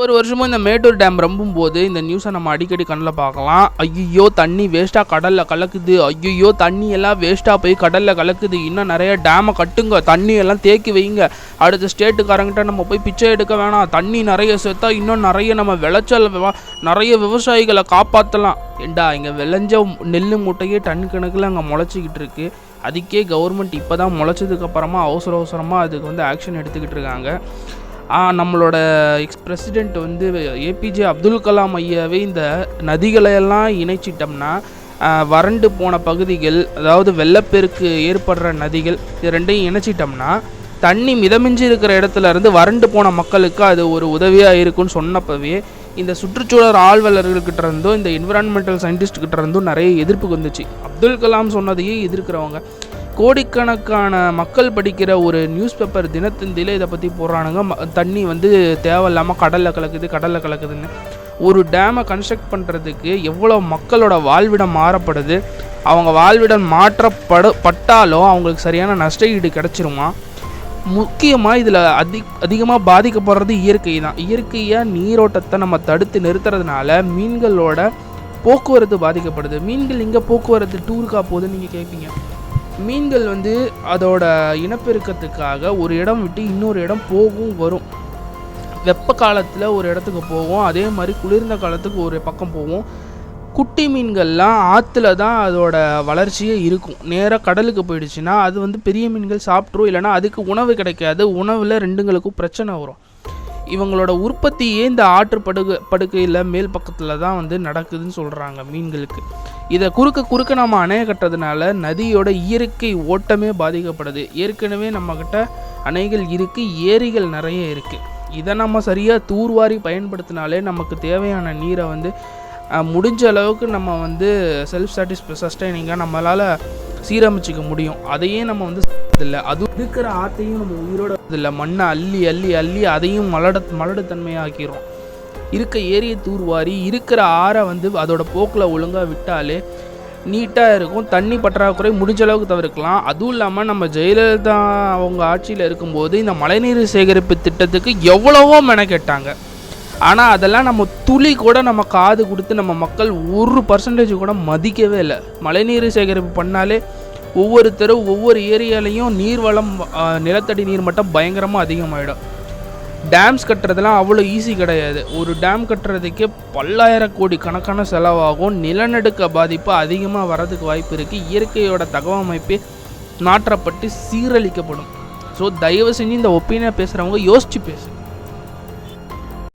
ஒரு வருஷமும் இந்த மேட்டூர் டேம் ரொம்பும் போது இந்த நியூஸை நம்ம அடிக்கடி கண்ணில் பார்க்கலாம். ஐயோ தண்ணி வேஸ்ட்டாக கடலில் கலக்குது. ஐயோ தண்ணி எல்லாம் வேஸ்ட்டாக போய் கடலில் கலக்குது. இன்னும் நிறைய டேமை கட்டுங்க. தண்ணி எல்லாம் தேக்கி வைங்க. அடுத்த ஸ்டேட்டுக்காரங்கிட்ட நம்ம போய் பிச்சை எடுக்க வேணாம். தண்ணி நிறைய சேர்த்தா இன்னும் நிறைய நம்ம விளைச்சல் நிறைய விவசாயிகளை காப்பாற்றலாம் ஏண்டா இங்கே விளைஞ்ச நெல் மூட்டையே டன் கணக்கில் அங்கே முளைச்சிக்கிட்டு இருக்கு. அதுக்கே கவர்மெண்ட் இப்போ தான் முளைச்சதுக்கப்புறமா அவசர அவசரமாக அதுக்கு வந்து ஆக்ஷன் எடுத்துக்கிட்டு இருக்காங்க. நம்மளோட எக்ஸ் பிரசிடெண்ட் வந்து ஏபிஜே அப்துல் கலாம் ஐயாவே இந்த நதிகளையெல்லாம் இணைச்சிட்டோம்னா வறண்டு போன பகுதிகள் அதாவது வெள்ளப்பெருக்கு ஏற்படுற நதிகள் இது ரெண்டையும் இணைச்சிட்டோம்னா தண்ணி மிதமிஞ்சி இருக்கிற இடத்துல இருந்து வறண்டு போன மக்களுக்கு அது ஒரு உதவியாக இருக்கும்னு சொன்னப்பவே இந்த சுற்றுச்சூழல் ஆழ்வலர்கள்கிட்ட இருந்தும் இந்த என்விரான்மெண்டல் சயின்டிஸ்ட்கிட்ட இருந்தும் நிறைய எதிர்ப்பு வந்துச்சு. அப்துல் கலாம் சொன்னதையே எதிர்க்கிறவங்க. கோடிக்கணக்கான மக்கள் படிக்கிற ஒரு நியூஸ் பேப்பர் தினத்தந்தியில் இதை பற்றி போடுறானுங்க. தண்ணி வந்து தேவையில்லாமல் கடலில் கலக்குது கடலில் கலக்குதுன்னு. ஒரு டேமை கன்ஸ்ட்ரக்ட் பண்ணுறதுக்கு எவ்வளோ மக்களோட வாழ்விடம் மாறப்படுது. அவங்க வாழ்விடம் மாற்றப்பட பட்டாலும் அவங்களுக்கு சரியான நஷ்ட ஈடு கிடச்சிருமா? முக்கியமாக இதில் அதி அதிகமாக பாதிக்கப்படுறது இயற்கை தான். இயற்கையாக நீரோட்டத்தை நம்ம தடுத்து நிறுத்துறதுனால மீன்களோட போக்குவரத்து பாதிக்கப்படுது. மீன்கள் இங்கே போக்குவரத்து டூருக்கா போகுதுன்னு நீங்கள் கேட்பீங்க மீன்கள் வந்து அதோட இனப்பெருக்கத்துக்காக ஒரு இடம் விட்டு இன்னொரு இடம் போகும் வரும். வெப்ப காலத்தில் ஒரு இடத்துக்கு போகும் அதே மாதிரி குளிர்ந்த காலத்துக்கு ஒரு பக்கம் போகும் குட்டி மீன்கள்லாம் ஆற்றுல தான் அதோட வளர்ச்சியே இருக்கும். நேராக கடலுக்கு போயிடுச்சுன்னா அது வந்து பெரிய மீன்கள் சாப்பிட்ரும் இல்லைன்னா அதுக்கு உணவு கிடைக்காது. உணவில் ரெண்டுங்களுக்கும் பிரச்சனை வரும். இவங்களோட உற்பத்தியே இந்த ஆற்று படுகை படுக்கையில் மேல் பக்கத்தில் தான் வந்து நடக்குதுன்னு சொல்கிறாங்க மீன்களுக்கு. இதை குறுக்க குறுக்க நம்ம அணைய கட்டுறதுனால நதியோட இயற்கை ஓட்டமே பாதிக்கப்படுது. ஏற்கனவே நம்மக்கிட்ட அணைகள் இருக்குது ஏரிகள் நிறைய இருக்குது இதை நம்ம சரியாக தூர்வாரி பயன்படுத்தினாலே நமக்கு தேவையான நீரை வந்து முடிஞ்ச அளவுக்கு நம்ம வந்து செல்ஃப் சாட்டிஸ்ஃபை சஸ்டைனிங்காக நம்மளால் சீரமைச்சிக்க முடியும். அதையே நம்ம வந்து இல்லை அது இருக்கிற ஆற்றையும் நம்ம உயிரோட இல்லை மண்ணை அள்ளி அள்ளி அள்ளி அதையும் மலட மலடுத்தன்மையாக்கிறோம் இருக்க ஏரியை தூர்வாரி இருக்கிற ஆறை வந்து அதோட போக்கில் ஒழுங்காக விட்டாலே நீட்டாக இருக்கும். தண்ணி பற்றாக்குறை முடிஞ்ச அளவுக்கு தவிர்க்கலாம். அதுவும் இல்லாமல் நம்ம ஜெயலலிதா அவங்க ஆட்சியில் இருக்கும்போது இந்த மழைநீர் சேகரிப்பு திட்டத்துக்கு எவ்வளவோ மெனக்கெட்டாங்க. ஆனால் அதெல்லாம் நம்ம துளி கூட நம்ம காது கொடுத்து நம்ம மக்கள் ஒரு பர்சன்டேஜ் கூட மதிக்கவே இல்லை. மழைநீர் சேகரிப்பு பண்ணாலே ஒவ்வொரு தெரு ஒவ்வொரு ஏரியாலையும் நீர்வளம் நிலத்தடி நீர் மட்டம் பயங்கரமாக அதிகமாகிடும் டேம்ஸ் கட்டுறதுலாம் அவ்வளோ ஈஸி கிடையாது. ஒரு டேம் கட்டுறதுக்கே பல்லாயிரம் கோடி கணக்கான செலவாகும். நிலநடுக்க பாதிப்பு அதிகமாக வரதுக்கு வாய்ப்பு இருக்குது இயற்கையோட தகவமைப்பே மாற்றப்பட்டு சீரழிக்கப்படும். ஸோ தயவு செஞ்சு இந்த ஒப்பீனியை பேசுகிறவங்க யோசித்து பேசுங்க.